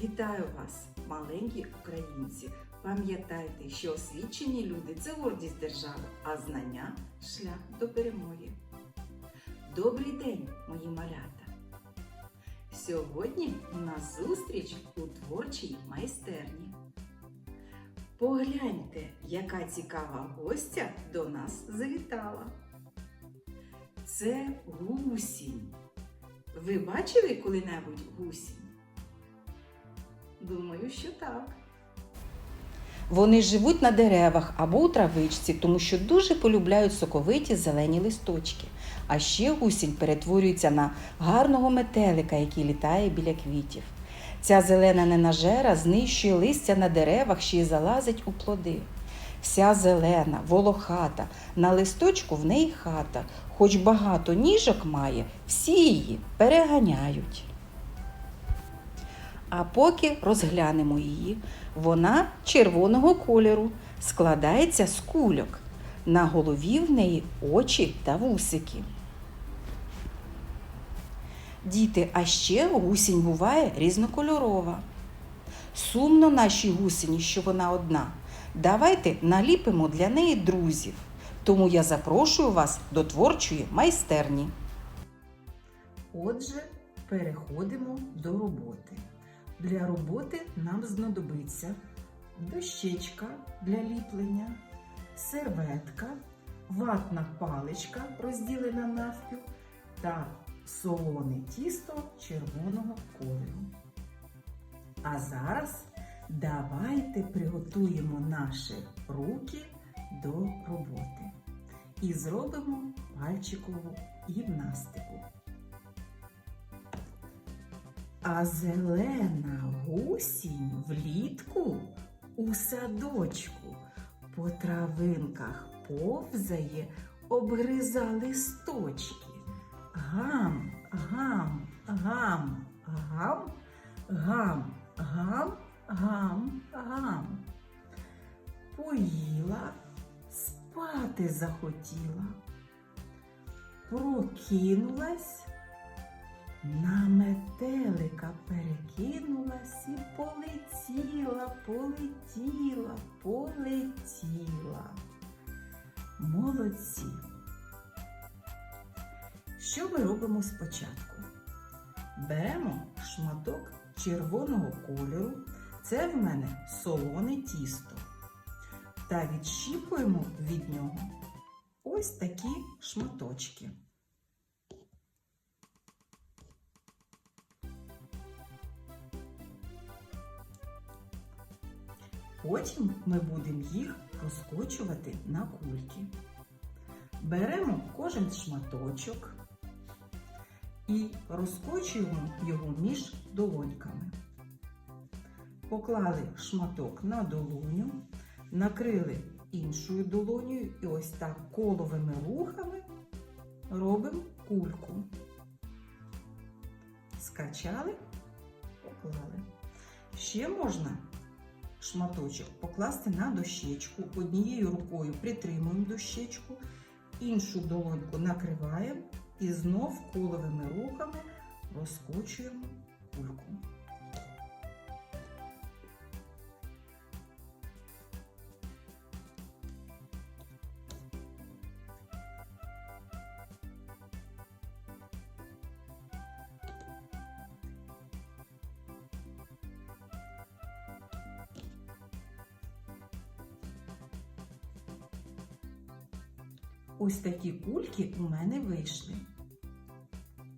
Вітаю вас, маленькі українці! Пам'ятайте, що освічені люди це гордість держави, а знання шлях до перемоги. Добрий день, мої малята! Сьогодні у нас зустріч у творчій майстерні. Погляньте, яка цікава гостя до нас завітала. Це гусінь. Ви бачили коли-небудь гусінь? Думаю, що так. Вони живуть на деревах або у травичці, тому що дуже полюбляють соковиті зелені листочки. А ще гусінь перетворюється на гарного метелика, який літає біля квітів. Ця зелена ненажера знищує листя на деревах, ще й залазить у плоди. Вся зелена, волохата, на листочку в неї хата, хоч багато ніжок має, всі її переганяють. А поки розглянемо її, вона червоного кольору, складається з кульок. На голові в неї очі та вусики. Діти, а ще гусінь буває різнокольорова. Сумно нашій гусені, що вона одна. Давайте наліпимо для неї друзів. Тому я запрошую вас до творчої майстерні. Отже, переходимо до роботи. Для роботи нам знадобиться дощечка для ліплення, серветка, ватна паличка, розділена навпіл та солоне тісто червоного кольору. А зараз давайте приготуємо наші руки до роботи і зробимо пальчикову гімнастику. А зелена гусінь влітку у садочку по травинках повзає, обгриза листочки. Гам, гам, гам, гам, гам, гам, гам, гам. Поїла, спати захотіла, прокинулась. На метелика перекинулась і полетіла, полетіла, полетіла. Молодці. Що ми робимо спочатку? Беремо шматок червоного кольору, це в мене солоне тісто. Та відщіпуємо від нього ось такі шматочки. Потім ми будемо їх розкочувати на кульки. Беремо кожен шматочок і розкочуємо його між долоньками. Поклали шматок на долоню, накрили іншою долонею і ось так коловими рухами робимо кульку. Скачали, поклали. Ще можна шматочок покласти на дощечку. Однією рукою притримуємо дощечку, іншу долоньку накриваємо і знов коловими руками розкочуємо кульку. Ось такі кульки у мене вийшли.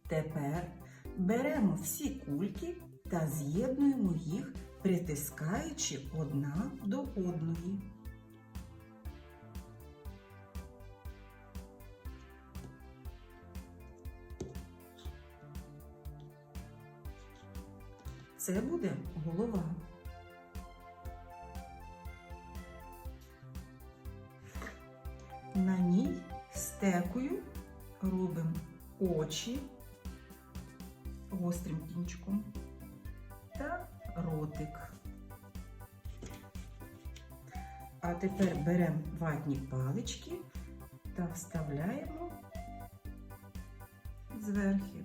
Тепер беремо всі кульки та з'єднуємо їх, притискаючи одна до одної. Це буде голова. Стекою робимо очі гострим кінчиком та ротик. А тепер беремо ватні палички та вставляємо зверху.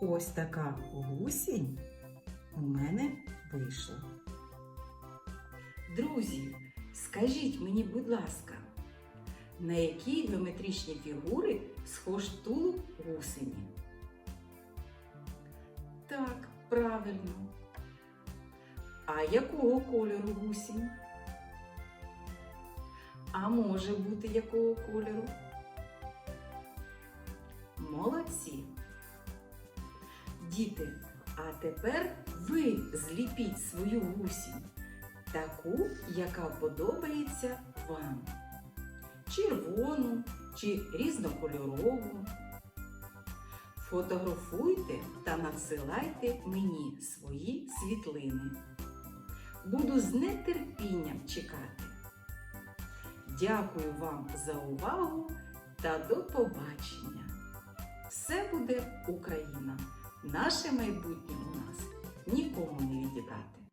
Ось така гусінь у мене вийшла. Друзі, скажіть мені, будь ласка, на які геометричні фігури схож тулуб гусені? Так, правильно. А якого кольору гусінь? А може бути якого кольору? Молодці! Діти, а тепер ви зліпіть свою гусінь, таку, яка подобається вам. Червону чи різнокольорову. Фотографуйте та надсилайте мені свої світлини. Буду з нетерпінням чекати. Дякую вам за увагу та до побачення! Все буде Україна! Наше майбутнє у нас нікому не відібрати.